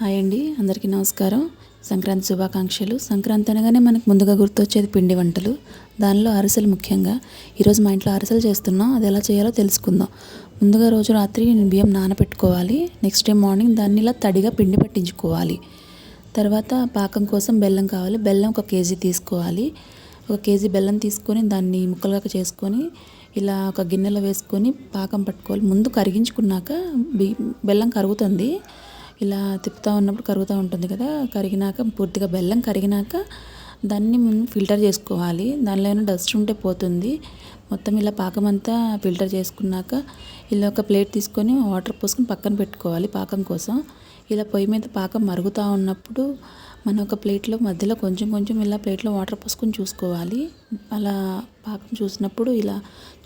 Hi అండి అందరికీ నమస్కారం. సంక్రాంతి శుభాకాంక్షలు. సంక్రాంతి అనగానే మనకు ముందుగా గుర్తొచ్చేది పిండి వంటలు. దానిలో అరిసెలు ముఖ్యంగా. ఈరోజు మా ఇంట్లో అరిసెలు చేస్తున్నాం. అది ఎలా చేయాలో తెలుసుకుందాం. ముందుగా రోజు రాత్రి నేను బియ్యం నానబెట్టుకోవాలి. నెక్స్ట్ డే మార్నింగ్ దాన్ని ఇలా తడిగా పిండి పట్టించుకోవాలి. తర్వాత పాకం కోసం బెల్లం కావాలి. బెల్లం ఒక కేజీ తీసుకోవాలి. ఒక కేజీ బెల్లం తీసుకొని దాన్ని ముక్కలుగా చేసుకొని ఇలా ఒక గిన్నెలో వేసుకొని పాకం పట్టుకోవాలి. ముందు కరిగించుకున్నాక బి బెల్లం కరుగుతుంది. ఇలా తిప్పుతూ ఉన్నప్పుడు కరుగుతూ ఉంటుంది కదా కరిగినాక పూర్తిగా బెల్లం కరిగినాక దాన్ని మనం ఫిల్టర్ చేసుకోవాలి. దానిలో ఏమైనా డస్ట్ ఉంటే పోతుంది. మొత్తం ఇలా పాకం అంతా ఫిల్టర్ చేసుకున్నాక ఇలా ఒక ప్లేట్ తీసుకొని వాటర్ పోసుకొని పక్కన పెట్టుకోవాలి పాకం కోసం. ఇలా పొయ్యి మీద పాకం మరుగుతూ ఉన్నప్పుడు మనం ఒక ప్లేట్లో మధ్యలో కొంచెం కొంచెం ఇలా ప్లేట్లో వాటర్ పోసుకొని చూసుకోవాలి. అలా పాకం చూసినప్పుడు ఇలా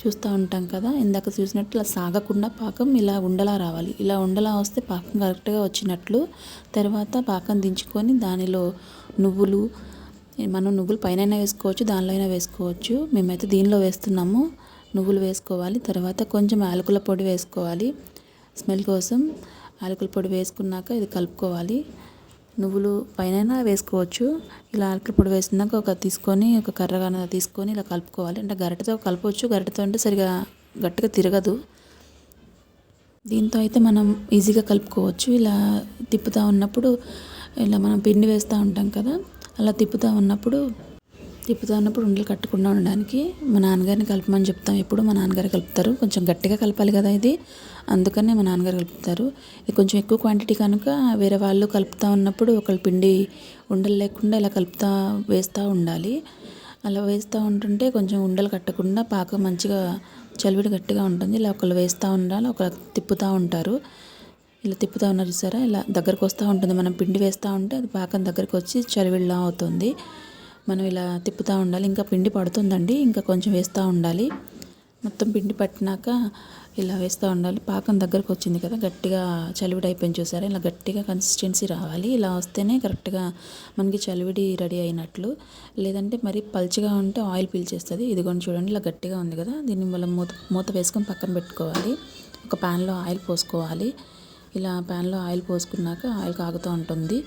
చూస్తూ ఉంటాం కదా ఇందాక చూసినట్టు ఇలా సాగకుండా పాకం ఇలా ఉండలా రావాలి. ఇలా ఉండలా వస్తే పాకం కరెక్ట్గా వచ్చినట్లు తర్వాత పాకం దించుకొని దానిలో నువ్వులు మనం నువ్వులు పైన వేసుకోవచ్చు దానిలో అయినా వేసుకోవచ్చు. మేమైతే దీనిలో వేస్తున్నాము. నువ్వులు వేసుకోవాలి తర్వాత కొంచెం యాలకుల పొడి వేసుకోవాలి. స్మెల్ కోసం యాలకుల పొడి వేసుకున్నాక ఇది కలుపుకోవాలి. నువ్వులు పైన వేసుకోవచ్చు. ఇలా యాలకుల పొడి వేసినాక ఒక తీసుకొని ఒక కర్రగా తీసుకొని ఇలా కలుపుకోవాలి. అంటే గరిటతో కలపవచ్చు. గరిటతో అంటే సరిగా గట్టిగా తిరగదు. దీంతో అయితే మనం ఈజీగా కలుపుకోవచ్చు. ఇలా తిప్పుతూ ఉన్నప్పుడు ఇలా మనం పిండి వేస్తూ ఉంటాం కదా అలా తిప్పుతూ ఉన్నప్పుడు తిప్పుతూ ఉన్నప్పుడు ఉండలు కట్టకుండా ఉండడానికి మా నాన్నగారిని కలపమని చెప్తాం. ఎప్పుడు మా నాన్నగారు కలుపుతారు. కొంచెం గట్టిగా కలపాలి కదా ఇది. అందుకనే మా నాన్నగారు కలుపుతారు. ఇది కొంచెం ఎక్కువ క్వాంటిటీ కనుక వేరే వాళ్ళు కలుపుతూ ఉన్నప్పుడు ఒకళ్ళు పిండి ఉండలు లేకుండా ఇలా కలుపుతూ వేస్తూ ఉండాలి. అలా వేస్తూ ఉంటుంటే కొంచెం ఉండలు కట్టకుండా పాకం మంచిగా చలివిడి గట్టిగా ఉంటుంది. ఇలా ఒకళ్ళు వేస్తూ ఉండాలి ఒకళ్ళు తిప్పుతూ ఉంటారు. ఇలా తిప్పుతూ ఉన్నారు సరే ఇలా దగ్గరకు వస్తూ ఉంటుంది. మనం పిండి వేస్తూ ఉంటే అది పాకం దగ్గరకు వచ్చి చలివిడిలా అవుతుంది. మనం ఇలా తిప్పుతూ ఉండాలి. ఇంకా పిండి పడుతుందండి. ఇంకా కొంచెం వేస్తూ ఉండాలి. మొత్తం పిండి పట్టినాక ఇలా వేస్తూ ఉండాలి. పాకం దగ్గరకు వచ్చింది కదా గట్టిగా చలివిడి అయిపోయింది చూసారా? ఇలా గట్టిగా కన్సిస్టెన్సీ రావాలి. ఇలా వస్తేనే కరెక్ట్గా మనకి చలివిడి రెడీ అయినట్లు. లేదంటే మరి పల్చగా ఉంటే ఆయిల్ పీల్చేస్తుంది. ఇదిగోండి చూడండి ఇలా గట్టిగా ఉంది కదా. దీన్ని మనం మూత మూత వేసుకొని పక్కన పెట్టుకోవాలి. ఒక ప్యాన్లో ఆయిల్ పోసుకోవాలి. ఇలా ప్యాన్లో ఆయిల్ పోసుకున్నాక ఆయిల్ కాగుతూ ఉంటుంది.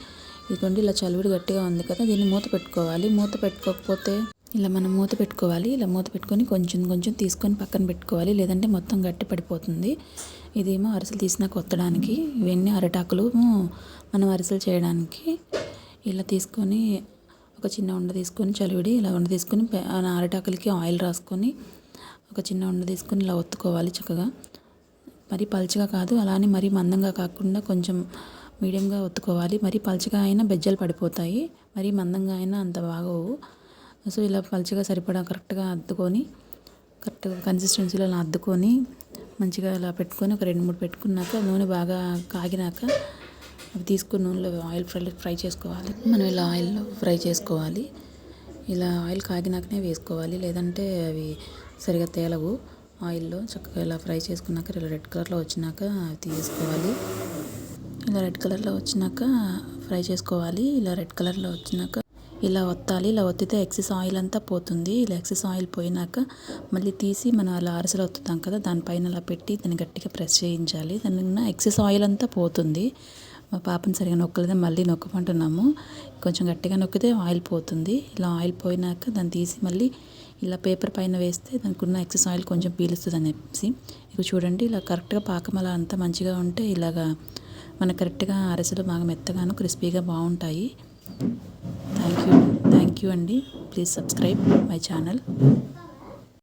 ఇదిగోండి ఇలా చలివిడి గట్టిగా ఉంది కదా దీన్ని మూత పెట్టుకోవాలి. మూత పెట్టుకోకపోతే ఇలా మనం మూత పెట్టుకోవాలి. ఇలా మూత పెట్టుకొని కొంచెం కొంచెం తీసుకొని పక్కన పెట్టుకోవాలి. లేదంటే మొత్తం గట్టి పడిపోతుంది. ఇదేమో అరిసెలు తీసినా కొత్తడానికి ఇవన్నీ అరటాకులు మనం అరిసెలు చేయడానికి ఇలా తీసుకొని ఒక చిన్న ఉండ తీసుకొని చలివిడి ఇలా ఉండ తీసుకొని అరటాకులకి ఆయిల్ రాసుకొని ఒక చిన్న ఉండ తీసుకొని ఇలా ఒత్తుకోవాలి చక్కగా. మరీ పలుచగా కాదు అలానే మరీ మందంగా కాకుండా కొంచెం మీడియంగా ఒత్తుకోవాలి. మరి పలుచగా అయినా బెజ్జలు పడిపోతాయి. మరి మందంగా అయినా అంత బాగోవు. సో ఇలా పలుచగా సరిపడా కరెక్ట్గా అద్దుకొని కరెక్ట్గా కన్సిస్టెన్సీలో అలా అద్దుకొని మంచిగా ఇలా పెట్టుకొని ఒక రెండు మూడు పెట్టుకున్నాక నూనె బాగా కాగినాక అవి తీసుకుని నూనెలో ఆయిల్ ఫ్రై ఫ్రై చేసుకోవాలి. మనం ఇలా ఆయిల్లో ఫ్రై చేసుకోవాలి. ఇలా ఆయిల్ కాగినాకనే వేసుకోవాలి. లేదంటే అవి సరిగా తేలవు. ఆయిల్లో చక్కగా ఇలా ఫ్రై చేసుకున్నాక ఇలా రెడ్ కలర్లో వచ్చినాక తీసుకోవాలి. ఇలా రెడ్ కలర్లో వచ్చినాక ఫ్రై చేసుకోవాలి. ఇలా రెడ్ కలర్లో వచ్చినాక ఇలా ఒత్తాలి. ఇలా ఒత్తితే ఎక్సెస్ ఆయిల్ అంతా పోతుంది. ఇలా ఎక్సెస్ ఆయిల్ పోయినాక మళ్ళీ తీసి మనం అలా అరసలు ఒత్తుతాం కదా దానిపైన అలా పెట్టి దాన్ని గట్టిగా ప్రెస్ చేయించాలి. దాని ఎక్సెస్ ఆయిల్ అంతా పోతుంది. మా పాపని సరిగా నొక్కలేదే మళ్ళీ నొక్కమంటున్నాము. కొంచెం గట్టిగా నొక్కితే ఆయిల్ పోతుంది. ఇలా ఆయిల్ పోయినాక దాన్ని తీసి మళ్ళీ ఇలా పేపర్ పైన వేస్తే దానికి ఉన్న ఎక్సెస్ ఆయిల్ కొంచెం పీలుస్తుంది అనేసి ఇక చూడండి ఇలా కరెక్ట్గా పాకం అలా అంతా మంచిగా ఉంటే ఇలాగా మనకు కరెక్ట్గా అరిసెలు బాగా మెత్తగాను క్రిస్పీగా బాగుంటాయి. Thank you. థ్యాంక్ యూ అండి. Please subscribe my channel.